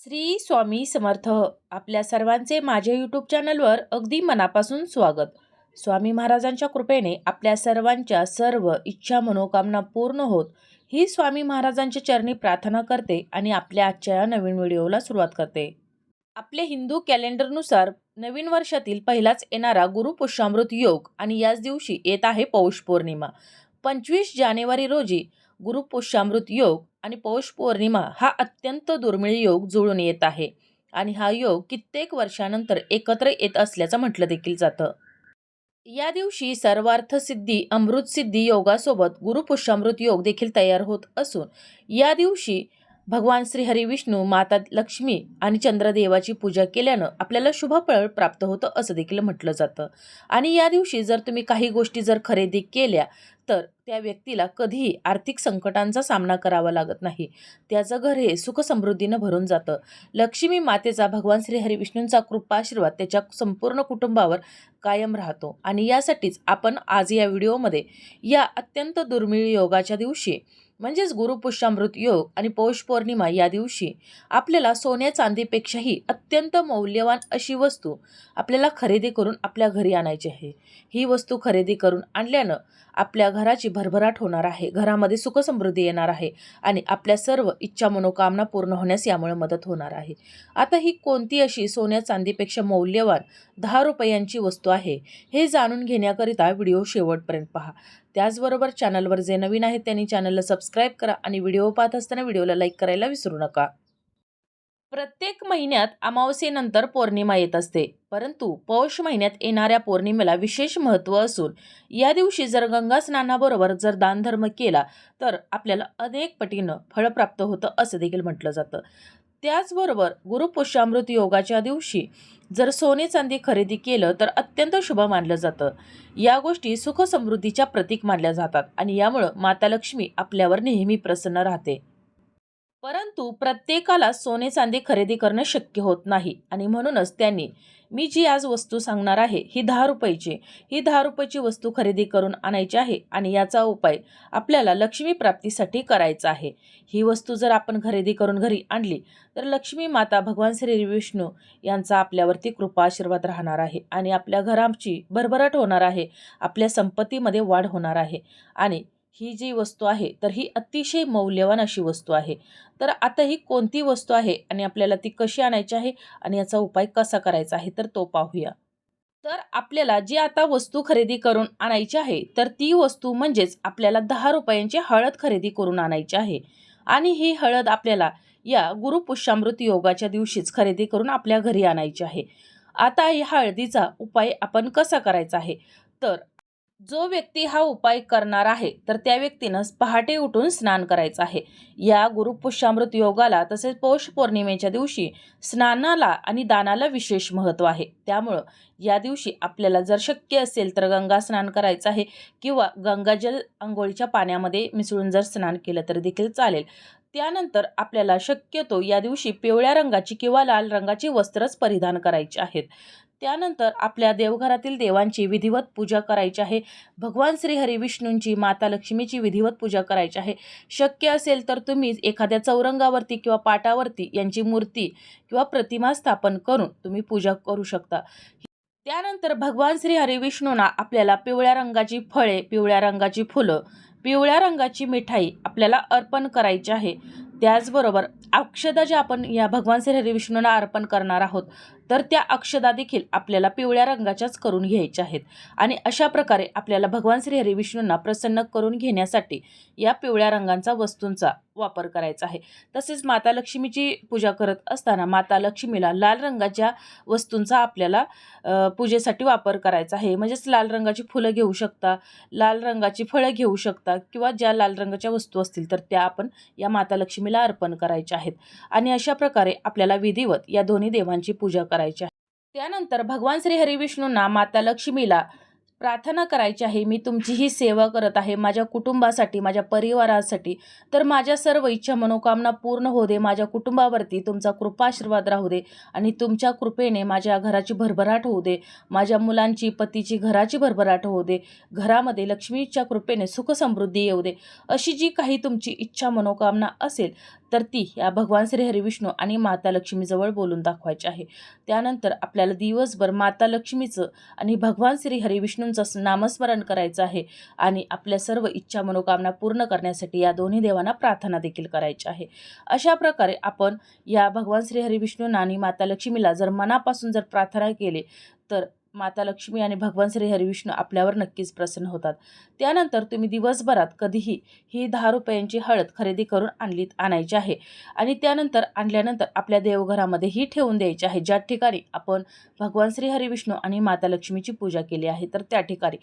श्री स्वामी समर्थ आपल्या सर्वांचे माझ्या यूट्यूब चॅनलवर अगदी मनापासून स्वागत. स्वामी महाराजांच्या कृपेने आपल्या सर्वांच्या सर्व इच्छा मनोकामना पूर्ण होत ही स्वामी महाराजांच्या चरणी प्रार्थना करते आणि आपल्या आजच्या या नवीन व्हिडिओला सुरुवात करते. आपले हिंदू कॅलेंडरनुसार नवीन वर्षातील पहिलाच येणारा गुरुपुष्यामृत योग आणि याच दिवशी येत आहे पौष पौर्णिमा. पंचवीस जानेवारी रोजी गुरुपुष्यामृत योग आणि पौष पौर्णिमा हा अत्यंत दुर्मिळ योग जुळून येत आहे. आणि हा योग कित्येक वर्षानंतर एकत्र येत असल्याचं म्हटलं देखील जातं. या दिवशी सर्वार्थ सिद्धी योगासोबत गुरुपुष्यामृत योग देखील तयार होत असून या दिवशी भगवान श्री हरी विष्णू माता लक्ष्मी आणि चंद्रदेवाची पूजा केल्यानं आपल्याला शुभफळ प्राप्त होतं असं देखील म्हटलं जातं. आणि या दिवशी जर तुम्ही काही गोष्टी जर खरेदी केल्या तर त्या व्यक्तीला कधीही आर्थिक संकटांचा सामना करावा लागत नाही. त्याचं घर हे सुखसमृद्धीनं भरून जातं. लक्ष्मी मातेचा भगवान श्री विष्णूंचा कृपा कृपाशीर्वाद त्याच्या संपूर्ण कुटुंबावर कायम राहतो. आणि यासाठीच आपण आज या व्हिडिओमध्ये या अत्यंत दुर्मिळ योगाच्या दिवशी म्हणजेच गुरुपुष्यामृत योग आणि पौष पौर्णिमा या दिवशी आपल्याला सोन्या चांदीपेक्षाही अत्यंत मौल्यवान अशी वस्तू आपल्याला खरेदी करून आपल्या घरी आणायची आहे. ही वस्तू खरेदी करून आणल्यानं आपल्या घराची भरभराट होणार आहे. घरामध्ये सुखसमृद्धी येणार आहे आणि आपल्या सर्व इच्छा मनोकामना पूर्ण होण्यास यामुळे मदत होणार आहे. आता ही कोणती अशी सोन्या चांदीपेक्षा मौल्यवान दहा रुपयांची वस्तू आहे हे जाणून घेण्याकरिता व्हिडिओ शेवटपर्यंत पहा. त्याचबरोबर चॅनलवर जे नवीन आहेत त्यांनी चॅनलला सबस्क्राईब करा आणि व्हिडिओ पाहत असताना व्हिडिओला लाईक करायला विसरू नका. प्रत्येक महिन्यात अमावस्येनंतर पौर्णिमा येत असते. परंतु पौष महिन्यात येणाऱ्या पौर्णिमेला विशेष महत्त्व असून या दिवशी जर गंगा स्नानाबरोबर जर दानधर्म केला तर आपल्याला अनेक पटीनं फळ प्राप्त होतं असं देखील म्हटलं जातं. त्याचबरोबर गुरुपुष्यामृत योगाच्या दिवशी जर सोने चांदी खरेदी केलं तर अत्यंत शुभ मानलं जातं. या गोष्टी सुखसमृद्धीच्या प्रतीक मानल्या जातात आणि यामुळं माता लक्ष्मी आपल्यावर नेहमी प्रसन्न राहते. परंतु प्रत्येकाला सोने चांदी खरेदी करणं शक्य होत नाही. आणि म्हणूनच त्यांनी मी जी आज वस्तू सांगणार आहे ही दहा रुपयाची ही दहा रुपयाची वस्तू खरेदी करून आणायची आहे आणि याचा उपाय आपल्याला लक्ष्मी प्राप्तीसाठी करायचा आहे. ही वस्तू जर आपण खरेदी करून घरी आणली तर लक्ष्मी माता भगवान श्री विष्णू यांचा आपल्यावरती कृपा आशीर्वाद राहणार आहे आणि आपल्या घराची भरभराट होणार आहे आपल्या संपत्तीमध्ये वाढ होणार आहे आणि ही जी वस्तू आहे तर ही अतिशय मौल्यवान अशी वस्तू आहे. तर आता ही कोणती वस्तू आहे आणि आपल्याला ती कशी आणायची आहे आणि याचा उपाय कसा करायचा आहे तर तो पाहूया. तर आपल्याला जी आता वस्तू खरेदी करून आणायची आहे तर ती वस्तू म्हणजेच आपल्याला दहा रुपयांची हळद खरेदी करून आणायची आहे. आणि ही हळद आपल्याला या गुरुपुष्यामृत योगाच्या दिवशीच खरेदी करून आपल्या घरी आणायची आहे. आता या हळदीचा उपाय आपण कसा करायचा आहे? तर जो व्यक्ती हा उपाय करणार आहे तर त्या व्यक्तीनं पहाटे उठून स्नान करायचं आहे. या गुरुपुष्यामृत योगाला तसेच पौष पौर्णिमेच्या दिवशी स्नानाला आणि दानाला विशेष महत्त्व आहे. त्यामुळं या दिवशी आपल्याला जर शक्य असेल तर गंगा स्नान करायचं आहे किंवा गंगाजल आंघोळीच्या पाण्यामध्ये मिसळून जर स्नान केलं तर देखील चालेल. त्यानंतर आपल्याला शक्यतो या दिवशी पिवळ्या रंगाची किंवा लाल रंगाची वस्त्रच परिधान करायची आहेत. त्यानंतर आपल्या देवघरातील देवांची विधिवत पूजा करायची आहे. भगवान श्रीहरी विष्णूंची माता लक्ष्मीची विधिवत पूजा करायची आहे. शक्य असेल तर तुम्ही एखाद्या चौरंगावरती किंवा पाटावरती यांची मूर्ती किंवा प्रतिमा स्थापन करून तुम्ही पूजा करू शकता. त्यानंतर भगवान श्री हरिविष्णूंना आपल्याला पिवळ्या रंगाची फळे पिवळ्या रंगाची फुलं पिवळ्या रंगाची मिठाई आपल्याला अर्पण करायची आहे. त्याचबरोबर अक्षदा ज्या आपण या भगवान श्री हरिविष्णूंना अर्पण करणार आहोत तर त्या अक्षदा देखील आपल्याला पिवळ्या रंगाच्याच करून घ्यायच्या आहेत. आणि अशा प्रकारे आपल्याला भगवान श्री हरिविष्णूंना प्रसन्न करून घेण्यासाठी या पिवळ्या रंगांचा वस्तूंचा वापर करायचा आहे. तसेच माता लक्ष्मीची पूजा करत असताना माता लक्ष्मीला लाल रंगाच्या वस्तूंचा आपल्याला पूजेसाठी वापर करायचा आहे. म्हणजेच लाल रंगाची फुलं घेऊ शकता लाल रंगाची फळं घेऊ शकता किंवा ज्या लाल रंगाच्या वस्तू असतील तर त्या आपण या माता लक्ष्मी स्वामीला अर्पण करायच्या आहेत. आणि अशा प्रकारे आपल्याला विधिवत या दोन्ही देवांची पूजा करायची आहे. त्यानंतर भगवान श्री हरिविष्णूंना माता लक्ष्मीला प्रार्थना करायची आहे मी तुमची ही सेवा करत आहे माझ्या कुटुंबासाठी माझ्या परिवारासाठी. तर माझ्या सर्व इच्छा मनोकामना पूर्ण होऊ दे माझ्या कुटुंबावरती तुमचा कृपाशीर्वाद राहू दे आणि तुमच्या कृपेने माझ्या घराची भरभराट होऊ दे. माझ्या मुलांची पतीची घराची भरभराट होऊ दे. घरामध्ये लक्ष्मीच्या कृपेने सुखसमृद्धी येऊ दे. अशी जी काही तुमची इच्छा मनोकामना असेल तर ती या भगवान श्री हरिविष्णू आणि माता लक्ष्मीजवळ बोलून दाखवायची आहे. त्यानंतर आपल्याला दिवसभर माता लक्ष्मीचं आणि भगवान श्री हरिविष्णूंचं नामस्मरण करायचं आहे आणि आपल्या सर्व इच्छा मनोकामना पूर्ण करण्यासाठी या दोन्ही देवांना प्रार्थना देखील करायची आहे. अशा प्रकारे आपण या भगवान श्री हरिविष्णूंना आणि माता लक्ष्मीला जर मनापासून जर प्रार्थना केली तर माता लक्ष्मी आणि भगवान श्री हरिविष्णू आपल्यावर नक्कीच प्रसन्न होतात. त्यानंतर तुम्ही दिवसभरात कधीही ही दहा रुपयांची हळद खरेदी करून आणली आणायची आहे. आणि त्यानंतर आणल्यानंतर आपल्या देवघरामध्ये ही ठेवून द्यायची आहे. ज्या ठिकाणी आपण भगवान श्री हरिविष्णू आणि माता लक्ष्मीची पूजा केली आहे तर त्या ठिकाणी.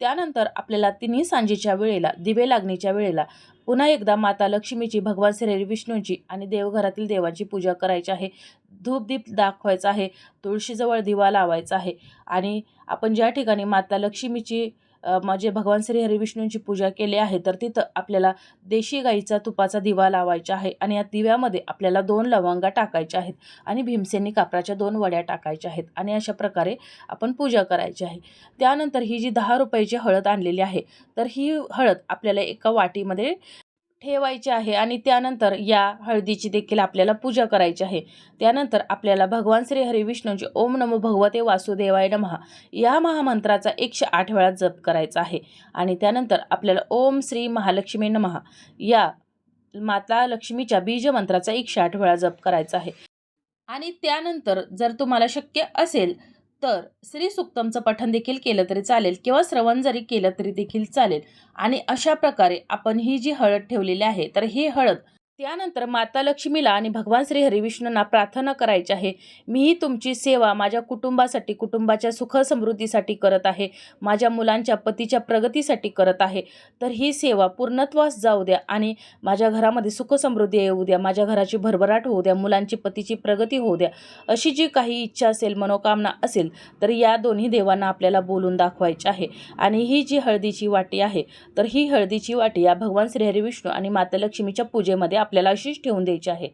त्यानंतर आपल्याला तिन्ही सांजेच्या वेळेला दिवे लागणीच्या वेळेला पुन्हा एकदा माता लक्ष्मीची भगवान श्री विष्णूंची आणि देवघरातील देवाची पूजा करायची आहे. धूपदीप दाखवायचा आहे तुळशीजवळ दिवा लावायचा आहे. आणि आपण ज्या ठिकाणी माता लक्ष्मीची म्हणजे भगवान श्री हरिविष्णूंची पूजा केली आहे तर तिथं आपल्याला देशी गाईचा तुपाचा दिवा लावायचा आहे आणि या दिव्यामध्ये आपल्याला दोन लवंगा टाकायच्या आहेत आणि भीमसेनी कापराच्या दोन वड्या टाकायच्या आहेत आणि अशा प्रकारे आपण पूजा करायची आहे. त्यानंतर ही जी दहा रुपयाची हळद आणलेली आहे तर ही हळद आपल्याला एका वाटीमध्ये ठेवायची आहे आणि त्यानंतर या हळदीची देखील आपल्याला पूजा करायची आहे. त्यानंतर आपल्याला भगवान श्री हरी हरिविष्णूंचे ओम नमो भगवते वासुदेवाय नमहा या महामंत्राचा एकशे आठ वेळा जप करायचा आहे. आणि त्यानंतर आपल्याला ओम श्री महालक्ष्मी नमहा या माता लक्ष्मीच्या बीज मंत्राचा एकशे आठ वेळा जप करायचा आहे. आणि त्यानंतर जर तुम्हाला शक्य असेल तर श्री सुक्तमचं पठण देखील केलं तरी चालेल किंवा श्रवण जरी केलं तरी देखील चालेल. आणि अशा प्रकारे आपण ही जी हळद ठेवलेली आहे तर ही हळद त्यानंतर माता लक्ष्मीला आणि भगवान श्री हरिविष्णूंना प्रार्थना करायची आहे. मीही तुमची सेवा माझ्या कुटुंबासाठी कुटुंबाच्या सुख समृद्धीसाठी करत आहे. माझ्या मुलांच्या पतीच्या प्रगतीसाठी करत आहे. तर ही सेवा पूर्णत्वास जाऊ द्या आणि माझ्या घरामध्ये सुख समृद्धी येऊ द्या. माझ्या घराची भरभराट होऊ द्या. मुलांची पतीची प्रगती होऊ द्या. अशी जी काही इच्छा असेल मनोकामना असेल तर या दोन्ही देवांना आपल्याला बोलून दाखवायची आहे. आणि ही जी हळदीची वाटी आहे तर ही हळदीची वाटी या भगवान श्री हरिविष्णू आणि माता लक्ष्मीच्या पूजेमध्ये आपल्याला अशीच ठेवून द्यायची आहे.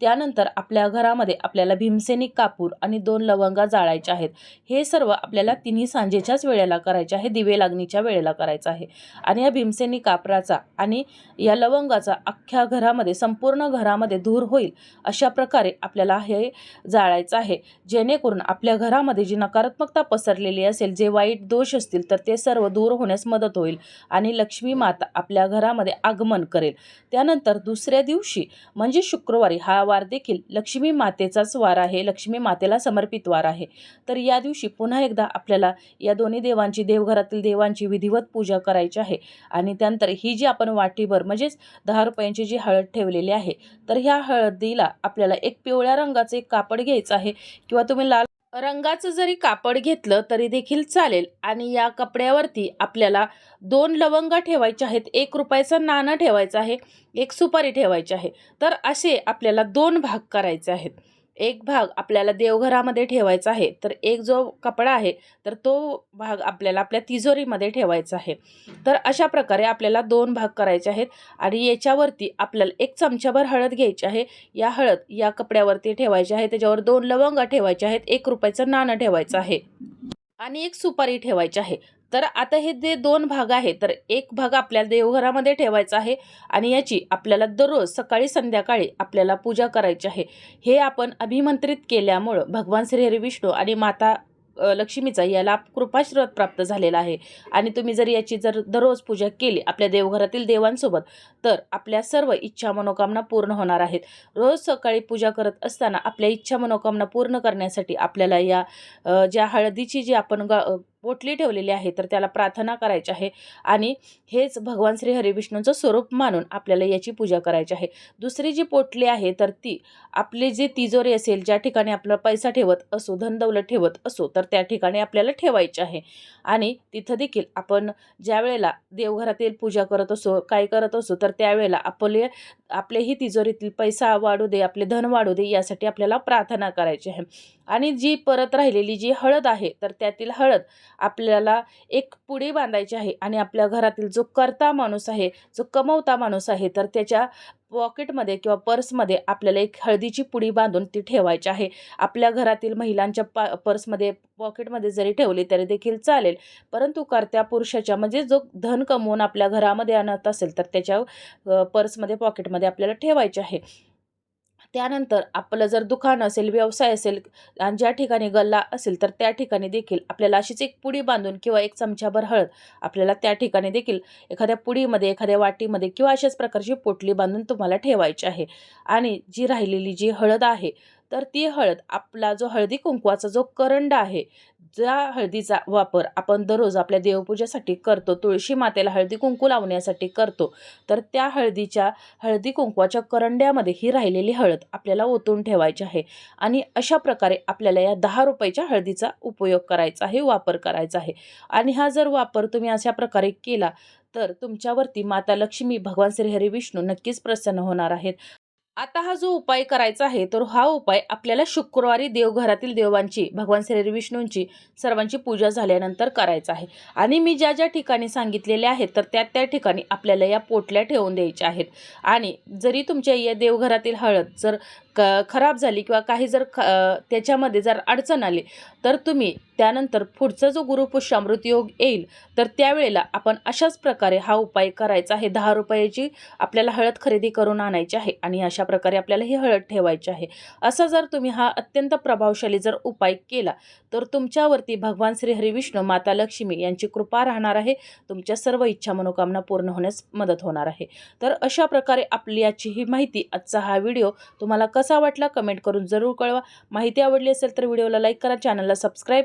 त्यानंतर आपल्या घरामध्ये आपल्याला भीमसेनी कापूर आणि दोन लवंगा जाळायच्या आहेत. हे सर्व आपल्याला तिन्ही सांजेच्याच वेळेला करायचे आहे. दिवे लागणीच्या वेळेला करायचं आहे. आणि या भीमसेनी कापराचा आणि या लवंगाचा अख्ख्या घरामध्ये संपूर्ण घरामध्ये धूर होईल अशा प्रकारे आपल्याला हे जाळायचं आहे. जेणेकरून आपल्या घरामध्ये जी नकारात्मकता पसरलेली असेल जे वाईट दोष असतील तर ते सर्व दूर होण्यास मदत होईल आणि लक्ष्मी माता आपल्या घरामध्ये आगमन करेल. त्यानंतर दुसऱ्या दिवशी म्हणजे शुक्रवारी हा वार देखील लक्ष्मी मातेचाच वार आहे. लक्ष्मी मातेला समर्पित वार आहे. तर या दिवशी पुन्हा एकदा आपल्याला या दोन्ही देवांची देवघरातील देवांची विधिवत पूजा करायची आहे. आणि त्यानंतर ही जी आपण वाटीभर म्हणजेच दहा रुपयांची जी हळद ठेवलेली आहे तर ह्या हळदीला आपल्याला एक पिवळ्या रंगाचं एक कापड घ्यायचं आहे. किंवा तुम्ही लाल रंगाचं जरी कापड घेतलं तरी देखील चालेल. आणि या कपड्यावरती आपल्याला दोन लवंगा ठेवायच्या आहेत. एक रुपयाचं नाणं ठेवायचं आहे. एक सुपारी ठेवायची आहे. तर असे आपल्याला दोन भाग करायचे आहेत. एक भाग आपल्याला देवघरामध्ये ठेवायचा आहे तर एक जो कपडा आहे तर तो भाग आपल्याला आपल्या तिजोरीमध्ये ठेवायचा आहे. तर अशा प्रकारे आपल्याला दोन भाग करायचे आहेत आणि याच्यावरती आपल्याला एक चमच्याभर हळद घ्यायची आहे. या हळद या कपड्यावरती ठेवायची आहे. त्याच्यावर दोन लवंग ठेवायचे आहेत. एक रुपयाचं नाणं ठेवायचं आहे. आणि एक सुपारी ठेवायची आहे. तर आता हे जे दोन भाग आहे तर एक भाग आपल्याला देवघरामध्ये ठेवायचा आहे आणि याची आपल्याला दररोज सकाळी संध्याकाळी आपल्याला पूजा करायची आहे. हे आपण अभिमंत्रित केल्यामुळं भगवान श्री हरी विष्णू आणि माता लक्ष्मीचा याला कृपाश्रत प्राप्त झालेला आहे. आणि तुम्ही जर याची जर दररोज पूजा केली आपल्या देवघरातील देवांसोबत तर आपल्या सर्व इच्छा मनोकामना पूर्ण होणार आहेत. रोज सकाळी पूजा करत असताना आपल्या इच्छा मनोकामना पूर्ण करण्यासाठी आपल्याला या ज्या हळदीची जी आपण ग पोटली ठेवलेली आहे तर त्याला प्रार्थना करायची आहे. आणि हेच भगवान श्री हरिविष्णूंचं स्वरूप मानून आपल्याला याची पूजा करायची आहे. दुसरी जी पोटली आहे तर ती आपली जी तिजोरी असेल ज्या ठिकाणी आपला पैसा ठेवत असो धनदौलत ठेवत असो तर त्या ठिकाणी आपल्याला ठेवायची आहे. आणि तिथं देखील आपण ज्या वेळेला देवघरातील पूजा करत असो काय करत असो तर त्यावेळेला आपले आपलेही तिजोरीतील पैसा वाढू दे आपले धन वाढू दे यासाठी आपल्याला प्रार्थना करायची आहे. आणि जी परत राहिलेली जी हळद आहे तर त्यातील हळद आपल्याला एक पुडी बांधायची आहे आणि आपल्या घरातील जो करता माणूस आहे जो कमवता माणूस आहे तर त्याच्या पॉकेटमध्ये किंवा पर्समध्ये आपल्याला एक हळदीची पुडी बांधून ती ठेवायची आहे. आपल्या घरातील महिलांच्या पा पर्समध्ये पॉकेटमध्ये जरी ठेवली तरी देखील चालेल. परंतु करत्या पुरुषाच्या म्हणजे जो धन कमवून आपल्या घरामध्ये आणत असेल तर त्याच्या पर्समध्ये पॉकेटमध्ये आपल्याला ठेवायचे आहे. त्यानंतर आपलं जर दुकान असेल व्यवसाय असेल आणि ज्या ठिकाणी गल्ला असेल तर त्या ठिकाणी देखील आपल्याला अशीच एक पुडी बांधून किंवा एक चमचाभर हळद आपल्याला त्या ठिकाणी देखील एखाद्या पुडीमध्ये एखाद्या वाटीमध्ये किंवा अशाच प्रकारची पोटली बांधून तुम्हाला ठेवायची आहे. आणि जी राहिलेली जी हळद आहे तर ती हळद आपला जो हळदी कुंकवाचा जो करंड आहे ज्या हळदीचा वापर आपण दररोज आपल्या देवपूजेसाठी करतो तुळशी मातेला हळदी कुंकू लावण्यासाठी करतो तर त्या हळदीच्या हळदी कुंकवाच्या करंड्यामध्ये ही राहिलेली हळद आपल्याला ओतून ठेवायची आहे. आणि अशा प्रकारे आपल्याला या दहा रुपयाच्या हळदीचा उपयोग करायचा आहे वापर करायचा आहे. आणि हा जर वापर तुम्ही अशा प्रकारे केला तर तुमच्यावरती माता लक्ष्मी भगवान श्रीहरी विष्णू नक्कीच प्रसन्न होणार आहेत. आता हा जो उपाय करायचा आहे तर हा उपाय आपल्याला शुक्रवारी देवघरातील देवांची भगवान श्री विष्णूंची सर्वांची पूजा झाल्यानंतर करायचा आहे. आणि मी ज्या ज्या ठिकाणी सांगितलेल्या आहेत तर त्या त्या ठिकाणी आपल्याला या पोटल्या ठेवून द्यायच्या आहेत. आणि जरी तुमच्या या देवघरातील हळद जर क खराब झाली किंवा काही जर ख त्याच्यामध्ये जर अडचण आली तर तुम्ही त्यानंतर पुढचा जो गुरुपुष्यामृत योग येईल तर त्यावेळेला आपण अशाच प्रकारे हा उपाय करायचा आहे. दहा रुपयाची आपल्याला हळद खरेदी करून आणायची आहे आणि अशा प्रकारे आपल्याला ही हळद ठेवायची आहे. असा जर तुम्ही हा अत्यंत प्रभावशाली जर उपाय केला तर तुमच्यावरती भगवान श्री हरिविष्णू माता लक्ष्मी यांची कृपा राहणार आहे. तुमच्या सर्व इच्छा मनोकामना पूर्ण होण्यास मदत होणार आहे. तर अशा प्रकारे आपली याची ही माहिती आजचा हा व्हिडिओ तुम्हाला कसा वाटला कमेंट करून जरूर कळवा. माहिती आवडली असेल तर व्हिडिओला लाईक करा चॅनलला सबस्क्राईब